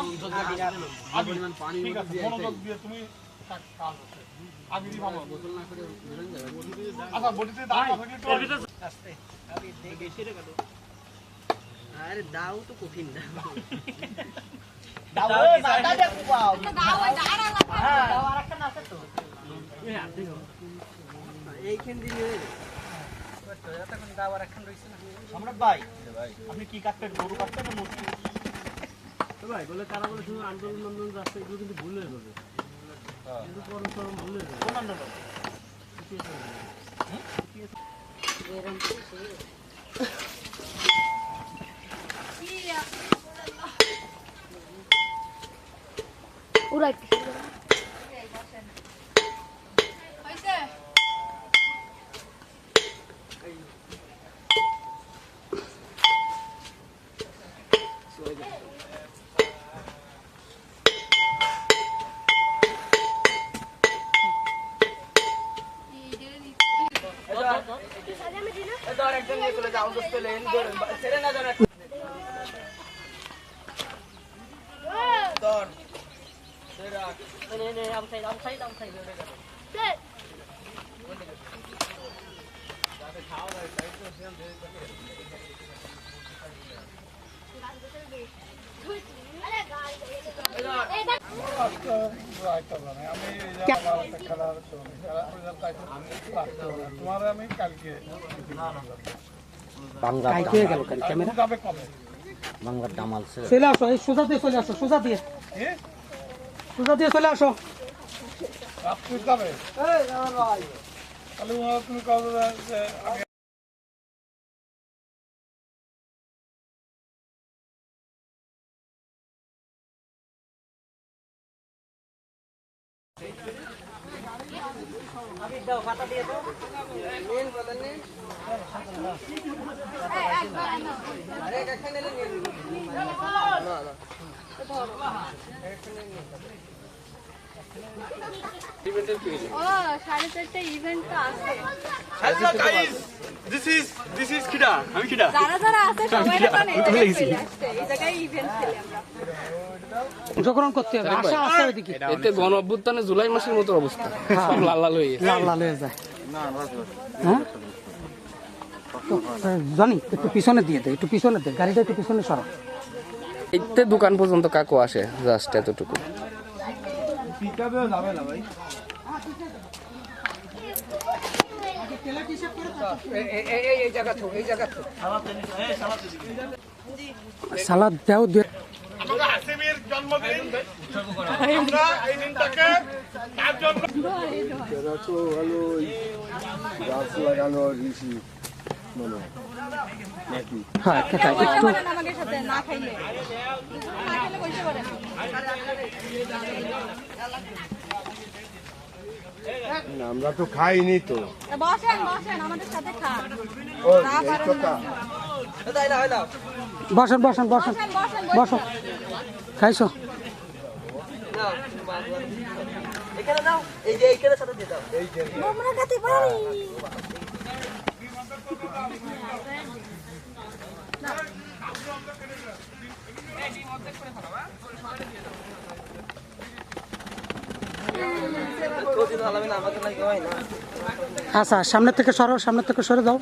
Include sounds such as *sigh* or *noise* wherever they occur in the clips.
মনোযোগ দিয়ে দাও তো কঠিন এইখান দিয়ে সম্রাট ভাই, আপনি কি কাটবেন গরু কাটবেন না মুরগি ভাই বলে তারা বলে শুধু আন্দোলন আন্দোলন রাস্তা এগুলো কিন্তু ভুল হয়ে যাবে। কিন্তু করম করম ভুল হয়ে যাবে। কোন আন্দোলন? উড়াই ধর একজন নিয়ে চলে যাও দোস্ত লেন ধরেন ছেড়ে না ধরেন। ধর। তোমার আমি কালকে কালকে গেল কাল ক্যামেরা যাবে কবে বাংলার দামাল ছিল চলে আসো এই সোজা দিয়ে চলে আসো সোজা দিয়ে সোজা দিয়ে চলে আসো রাত্রি যাবে তাহলে ওনারা তুমি কবে যে আগে যারা যারা আছে সবাই এই জায়গায় ইভেন্ট খেলে আমরা। অংশগ্রহণ করতে হবে আশা আছে ওইদিকে। এতে গণ অভ্যুত্থানে জুলাই মাসের মতো অবস্থা। সব লাল লাল হয়ে লাল লাল হয়ে যায়। হ্যাঁ? জানি একটু পিছনে দিয়ে দে একটু পিছনে দে গাড়িটা একটু পিছনে সরা। এতে দোকান পর্যন্ত কাকু আসে জাস্ট এতটুকু। এই জায়গা তো এই জায়গা তো সালাদ দেও দে। আমাদের আমরা এই দিনটাকে তার জন্য হ্যাঁ একটু আমরা তো খাইনি তো। বসেন বসেন আমাদের সাথে খান। ও এই কথা বসেন বসেন বসেন বসো। খাইছো? হয় আচ্ছা সামনে থেকে সরো সামনে থেকে সরে দাও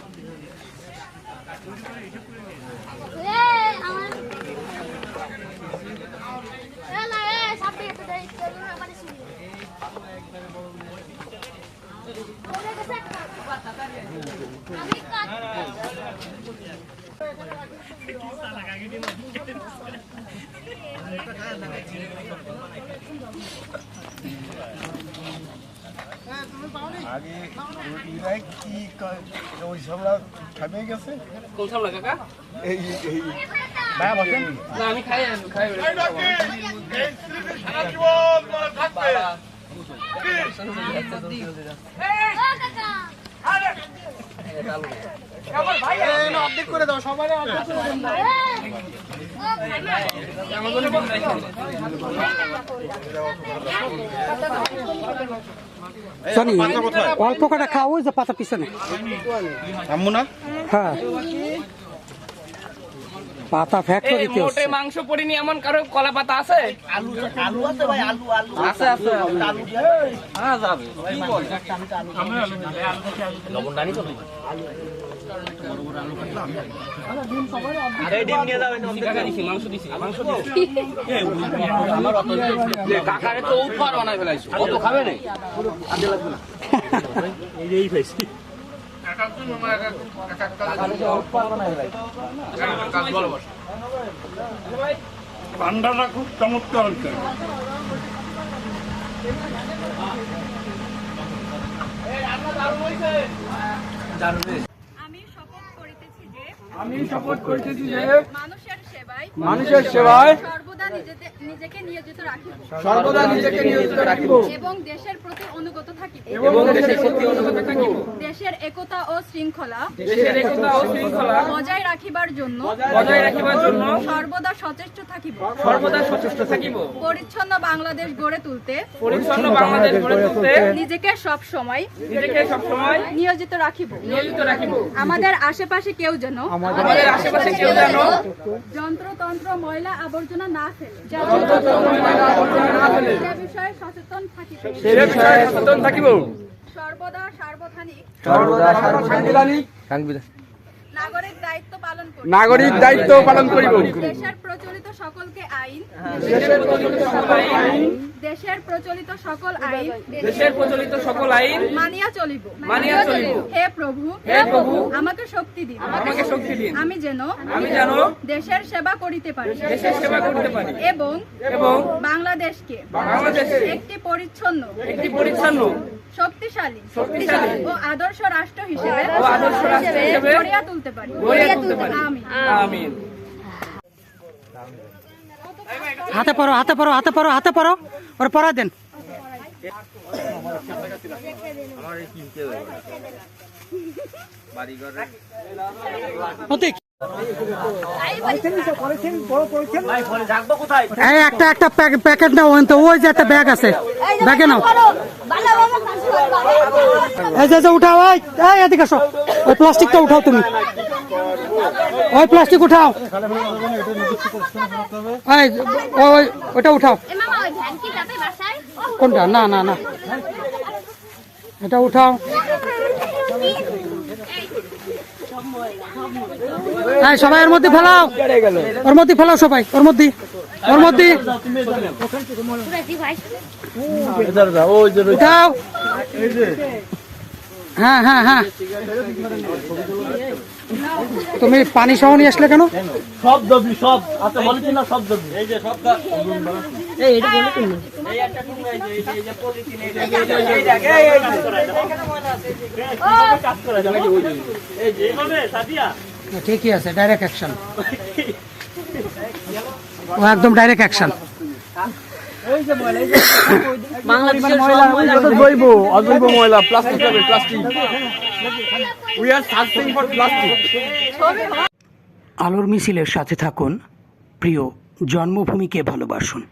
আগে এরাই কি ওই সামরা খাবে গেছে কোন সামলা কাকা এই এই ভাইয়া বসেন না আমি খাই খাই এই নাকি এই স্মৃতি সারা জীবন মনে থাকবে অর্ধেক করে দাও সবাই শনি অল্প কটা খাওয়া ওই যে পাতা পিছনে হ্যাঁ। পাতা ফ্যাক্টরিতে মোটে মাংস পড়িনি এমন কারও কলা পাতা আছে? আলু আলু আছে ভাই আলু আলু। আছে আছে। আলু হ্যাঁ যাবে। আরে ডিম নিয়ে যাবেন মাংস দিছি মাংস দিছি। কাকারে তো বানাই ফেলাইছো। অত খাবে নাই? *laughs* ঠান্ডাটা খুব চমৎকার হচ্ছে আমি শপথ করিতেছি যে আমি শপথ করিতেছি যে মানুষের সেবায় নিজেকে নিয়োজিত রাখিব সর্বদা নিজেকে নিয়োজিত রাখিব। এবং দেশের প্রতি অনুগত থাকিব। এবং দেশের প্রতি অনুগত থাকিব। দেশের একতা ও শৃঙ্খলা দেশের একতা ও শৃঙ্খলা বজায় রাখিবার জন্য বজায় রাখিবার জন্য সর্বদা সচেষ্ট থাকিব। সর্বদা সচেষ্ট থাকিব। পরিচ্ছন্ন বাংলাদেশ গড়ে তুলতে পরিচ্ছন্ন বাংলাদেশ গড়ে তুলতে নিজেকে সব সময় নিজেকে সবসময় নিয়োজিত রাখিব। নিয়োজিত রাখিব। আমাদের আশেপাশে কেউ যেন আমাদের আশেপাশে কেউ যেন যন্ত্রতন্ত্র ময়লা আবর্জনা না সচেতন থাকিব সে বিষয়ে সচেতন থাকিব। সর্বদা সার্বধানিক সাংবিধানিক। নাগরিক দায়িত্ব নাগরিক দায়িত্ব পালন করিব। দেশের প্রচলিত সকলকে আইন দেশের প্রচলিত সকল আইন দেশের প্রচলিত সকল আইন দেশের প্রচলিত সকল আইন। মানিয়া চলিব। মানিয়া চলিব। হে প্রভু হে প্রভু, আমাকে শক্তি দিন। আমাকে শক্তি দিন। আমি যেন আমি যেন দেশের সেবা করিতে পারি। দেশের সেবা করতে পারি। এবং এবং বাংলাদেশকে বাংলাদেশকে একটি পরিচ্ছন্ন একটি পরিচ্ছন্ন শক্তিশালী শক্তিশালী ও আদর্শ রাষ্ট্র হিসেবে ও আদর্শ রাষ্ট্র হিসেবে গড়িয়া তুলতে পারি। গড়িয়া তুলতে পারি। আমিন। হাতে পড়ো হাতে পড়ো হাতে পড়ো হাতে পড়ো ওর পড়া দেন। একটা একটা প্যাক- প্যাকেট নাও থেকে। ওই যে একটা ব্যাগ আছে। ব্যাগে নাও। এই যে উঠাও, এই এদিকে আসো। ওই প্লাস্টিকটা উঠাও তুমি। ওই প্লাস্টিক উঠাও। ওই- ওটা উঠাও। কোনটা? না না না। এটা উঠাও। এই সবাই ওর মধ্যে ফেলাও। ওর মধ্যে ফেলাও সবাই, ওর মধ্যে ওর মধ্যে। হ্যাঁ হ্যাঁ হ্যাঁ। তুমি পানি সহ নিয়ে আসলে কেন সব দবি সব আচ্ছা বলেছি না সব দবি এই যে সব ঠিকই আছে ডাইরেক্ট অ্যাকশন ও একদম ডাইরেক্ট অ্যাকশন জৈব অজৈব ময়লা প্লাস্টিক প্লাস্টিক আলোর মিছিলের সাথে থাকুন প্রিয় জন্মভূমিকে ভালোবাসুন।